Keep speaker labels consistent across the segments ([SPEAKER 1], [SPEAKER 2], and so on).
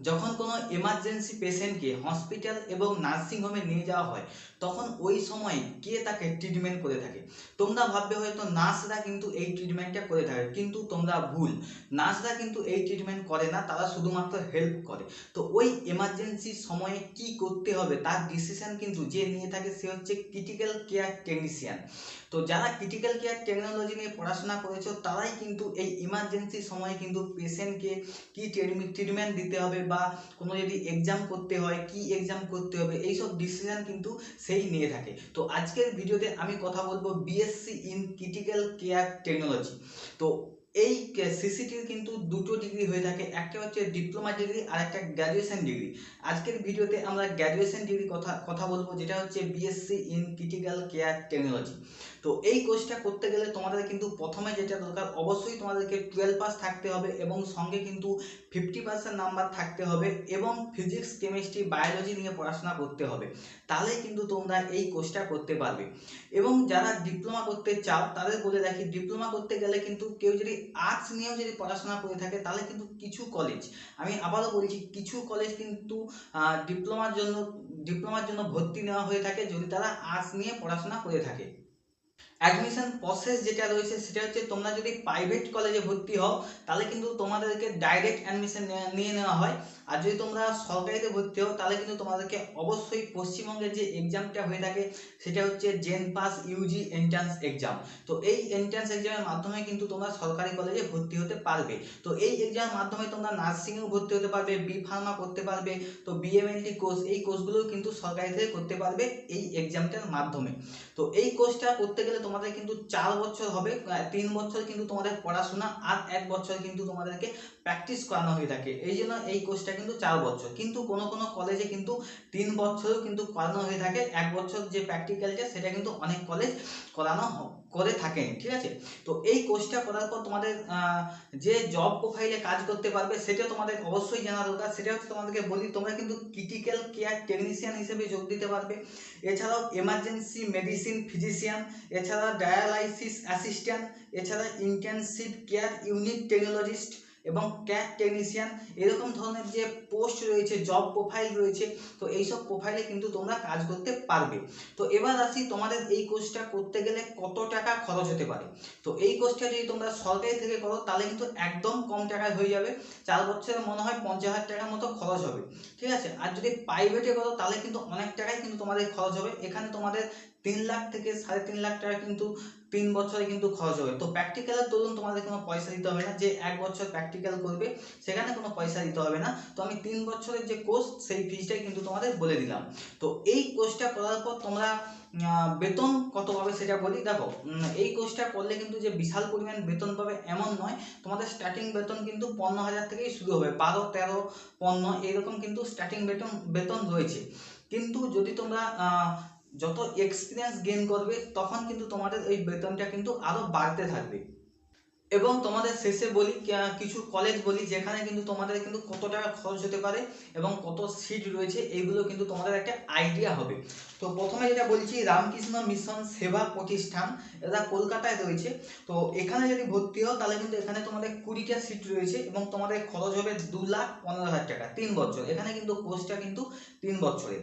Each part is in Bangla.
[SPEAKER 1] যখন কোনো এমার্জেন্সি পেশেন্টকে হসপিটাল এবং নার্সিং হোমে নিয়ে যাওয়া হয়, তখন ওই সময় কে তাকে ট্রিটমেন্ট করে থাকে? তোমরা ভাববে হয়তো নার্সরা কিন্তু এই ট্রিটমেন্টটা করে থাকে, কিন্তু তোমরা ভুল। নার্সরা কিন্তু এই ট্রিটমেন্ট করে না, তারা শুধুমাত্র হেল্প করে। তো ওই এমার্জেন্সি সময়ে কি করতে হবে, তার ডিসিশন কিন্তু যে নিয়ে থাকে সে হচ্ছে ক্রিটিক্যাল কেয়ার টেকনিশিয়ান তো যারা ক্রিটিক্যাল কেয়ার টেকনোলজি নিয়ে পড়াশোনা করেছ, তারাই কিন্তু এই ইমার্জেন্সি সময়ে কিন্তু পেশেন্টকে কি ট্রিটমেন্ট দিতে হবে বা কোনো যদি এক্সাম করতে হয়, কি এক্সাম করতে হবে, এইসব ডিসিশন কিন্তু সেই নিয়ে থাকে। তো আজকের ভিডিওতে আমি কথা বলব BSc in critical care technology তো এই সিসিটির কিন্তু দুটো ডিগ্রি হয়ে থাকে, একটা হচ্ছে ডিপ্লোমা ডিগ্রি আর একটা গ্র্যাজুয়েশন ডিগ্রি আজকের ভিডিওতে আমরা গ্র্যাজুয়েশন ডিগ্রি কথা কথা বলব, যেটা হচ্ছে BSc in critical care technology তো এই কোর্সটা করতে গেলে তোমাদের কিন্তু প্রথমে যেটা দরকার, অবশ্যই তোমাদেরকে টুয়েলভ পাস থাকতে হবে এবং সঙ্গে কিন্তু ফিফটি পার্সেন্ট নাম্বার থাকতে হবে এবং ফিজিক্স কেমিস্ট্রি বায়োলজি নিয়ে পড়াশোনা করতে হবে। তাহলে কিন্তু তোমরা এই কোর্সটা করতে পারবে। এবং যারা ডিপ্লোমা করতে চাও, তাদের বলে রাখি ডিপ্লোমা করতে গেলে কিন্তু কেউ যদি আর্টস নিয়েও যদি পড়াশোনা করে থাকে, তাহলে কিন্তু কিছু কলেজ আমি আবারও বলছি কিছু কলেজ কিন্তু ডিপ্লোমার জন্য ডিপ্লোমার জন্য ভর্তি নেওয়া হয়ে থাকে যদি তারা আর্টস নিয়ে পড়াশোনা করে থাকে। অ্যাডমিশন প্রসেস যেটা রয়েছে সেটা হচ্ছে তোমরা যদি প্রাইভেট কলেজে ভর্তি হও, তাহলে কিন্তু তোমাদেরকে ডাইরেক্ট অ্যাডমিশন নিয়ে নেওয়া হয়। আর যদি তোমরা সরকারিতে ভর্তি হও, তাহলে কিন্তু তোমাদেরকে অবশ্যই পশ্চিমবঙ্গের যে এক্সামটা হয়ে থাকে, সেটা হচ্ছে JENPAS UG entrance exam তো এই এন্ট্রান্স এক্সামের মাধ্যমে কিন্তু তোমরা সরকারি কলেজে ভর্তি হতে পারবে। তো এই এক্সামের মাধ্যমে তোমরা নার্সিংয়েও ভর্তি হতে পারবে বি ফার্মা করতে পারবে, তো বিএমএলটি কোর্স এই কোর্সগুলোও কিন্তু সরকারি থেকে করতে পারবে এই এক্সামটার মাধ্যমে। তো এই কোর্সটা করতে গেলে তোমাদের কিন্তু চার বছর হবে তিন বছর কিন্তু তোমাদের পড়াশোনা আর এক বছর কিন্তু তোমাদেরকে প্র্যাকটিস করানো হয়ে থাকে। এই জন্য এই কোর্সটা কিন্তু চার বছর। কিন্তু কোনো কোনো কলেজে কিন্তু তিন বছরও কিন্তু করানো হয়ে থাকে। এক বছর যে প্র্যাকটিক্যালটা সেটা কিন্তু অনেক কলেজ করানো করে থাকেন, ঠিক আছে? তো এই কোর্সটা করার পর তোমাদের যে জব প্রোফাইলে কাজ করতে পারবে সেটা তোমাদের অবশ্যই জানা দরকার। সেটা হচ্ছে তোমাদেরকে বলি, তোমরা কিন্তু ক্রিটিক্যাল কেয়ার টেকনিশিয়ান হিসেবে যোগ দিতে পারবে। এছাড়াও এমার্জেন্সি মেডিসিন ফিজিশিয়ান এছাড়া ডায়ালাইসিস অ্যাসিস্ট্যান্ট এছাড়া ইন্টেনসিভ কেয়ার ইউনিট টেকনোলজিস্ট এবং ক্যাট টেকনিশিয়ান এরকম ধরনের যে পোস্ট রয়েছে জব প্রোফাইল রয়েছে, তো এইসব প্রোফাইলে কিন্তু তোমরা কাজ করতে পারবে। তো এবার আসি তোমাদের এই কোর্সটা করতে গেলে কত টাকা খরচ হতে পারে? তো এই কোর্সটা যদি তোমরা সরকারি থেকে করো, তাহলে কিন্তু একদম কম টাকায় হয়ে যাবে। চার বছরের মনে হয় পঞ্চাশ হাজার টাকার মতো খরচ হবে। ঠিক আছে? আর যদি প্রাইভেটে করো, তাহলে কিন্তু অনেক টাকাই কিন্তু তোমাদের খরচ হবে। এখানে তোমাদের তিন লাখ থেকে সাড়ে তিন লাখ টাকা কিন্তু তিন বছরে কিন্তু খরচ হবে। তো প্র্যাকটিক্যালের দরুন তোমাদের কোনো পয়সা দিতে হবে না, যে এক বছর প্র্যাকটিক্যাল করবে, সেখানে কোনো পয়সা দিতে হবে না। তো আমি তিন বছরের যে কোর্স সেই ফিজটাই কিন্তু তোমাদের বলে দিলাম। তো এই কোর্সটা করার পর তোমরা বেতন কত পাবে সেটা বলি। দেখো এই কোর্সটা করলে কিন্তু যে বিশাল পরিমাণ বেতন পাবে এমন নয়, তোমাদের স্টার্টিং বেতন কিন্তু পনেরো হাজার থেকেই শুরু হবে। বারো, তেরো, পনেরো এইরকম কিন্তু স্টার্টিং বেতন বেতন রয়েছে। কিন্তু যদি তোমরা যত এক্সপিরিয়েন্স গেইন করবে, তখন কিন্তু তোমাদের এই বেতনটা কিন্তু আরও বাড়তে থাকবে। এবং তোমাদের শেষে বলি কিছু কলেজ বলি, যেখানে কিন্তু তোমাদের কিন্তু কত টাকা খরচ হতে পারে এবং কত সিট রয়েছে এইগুলো কিন্তু তোমাদের একটা আইডিয়া হবে। তো প্রথমে যেটা বলছি, রামকৃষ্ণ মিশন সেবা প্রতিষ্ঠান, এটা কলকাতায় রয়েছে। তো এখানে যদি ভর্তি হও, তাহলে কিন্তু এখানে তোমাদের কুড়িটা সিট রয়েছে এবং তোমাদের খরচ হবে দু লাখ পনেরো হাজার টাকা, তিন বছর। এখানে কিন্তু কোর্সটা কিন্তু তিন বছরের।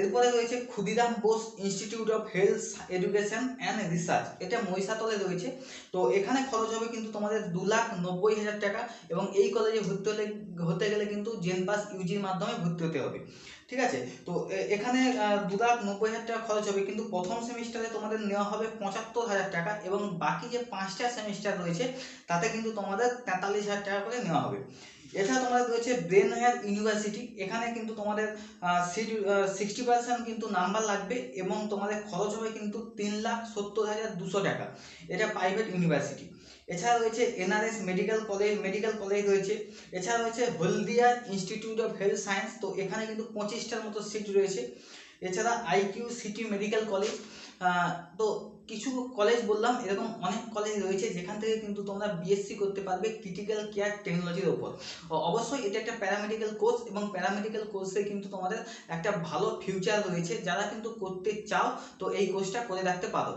[SPEAKER 1] এরপরে রয়েছে Khudiram Bose Institute of Health Education and Research এটা মহিষাতলে রয়েছে। তো এখানে খরচ হবে কিন্তু তোমাদের দু লাখ নব্বই হাজার টাকা এবং এই কলেজে ভর্তি হলে, হতে গেলে কিন্তু জেন পাস ইউজির মাধ্যমে ভর্তি হতে হবে। ঠিক আছে? তো এখানে দু লাখ নব্বই হাজার টাকা খরচ হবে কিন্তু প্রথম সেমিস্টারে তোমাদের নেওয়া হবে পঁচাত্তর হাজার টাকা এবং বাকি যে পাঁচটা সেমিস্টার রয়েছে, তাতে কিন্তু তোমাদের তেতাল্লিশ হাজার টাকা করে নেওয়া হবে। এছাড়া তোমাদের রয়েছে ব্রেন হেয়ার ইউনিভার্সিটি এখানে কিন্তু তোমাদের সিক্সটি পার্সেন্ট কিন্তু নাম্বার লাগবে এবং তোমাদের খরচ হবে কিন্তু তিন লাখ সত্তর হাজার দুশো টাকা। এটা প্রাইভেট ইউনিভার্সিটি এছাড়া রয়েছে NRS Medical College Medical College রয়েছে। এছাড়া রয়েছে Haldia Institute of Health Science তো এখানে কিন্তু পঁচিশটার মতো সিট রয়েছে। এছাড়া আইকিউ সিটি মেডিকেল কলেজ তো কিছু কলেজ বললাম, এরকম অনেক কলেজ রয়েছে যেখান থেকে কিন্তু তোমরা বিএসসি করতে পারবে ক্রিটিক্যাল কেয়ার টেকনোলজির ওপর। অবশ্যই এটা একটা প্যারামেডিক্যাল কোর্স এবং প্যারামেডিক্যাল কোর্সে কিন্তু তোমাদের একটা ভালো ফিউচার রয়েছে যারা কিন্তু করতে চাও, তো এই কোর্সটা করে রাখতে পারো।